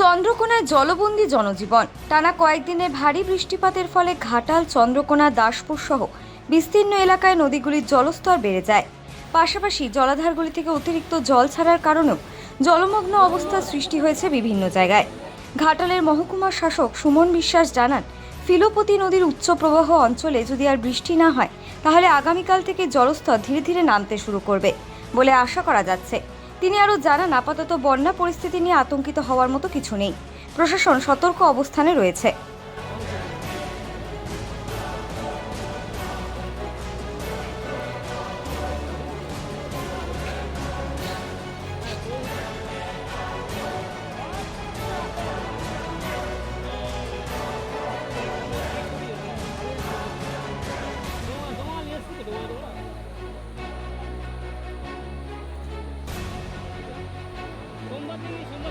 চন্দ্রকোনায় জলবন্দী জনজীবন। টানা কয়েকদিনের ভারী বৃষ্টিপাতের ফলে ঘাটাল, চন্দ্রকোনা, দাসপুর সহ বিস্তীর্ণ এলাকায় নদীগুলির জলস্তর বেড়ে যায়। পাশাপাশি জলাধারগুলি থেকে অতিরিক্ত জল ছাড়ার কারণেও জলমগ্ন অবস্থার সৃষ্টি হয়েছে বিভিন্ন জায়গায়। ঘাটালের মহকুমা শাসক সুমন বিশ্বাস জানান, ফিলোপতি নদীর উচ্চ প্রবাহ অঞ্চলে যদি আর বৃষ্টি না হয়, তাহলে আগামীকাল থেকে জলস্তর ধীরে ধীরে নামতে শুরু করবে বলে আশা করা যাচ্ছে। তিনি আরও জানান, আপাতত বন্যা পরিস্থিতি নিয়ে আতঙ্কিত হওয়ার মতো কিছু নেই। প্রশাসন সতর্ক অবস্থানে রয়েছে। Please,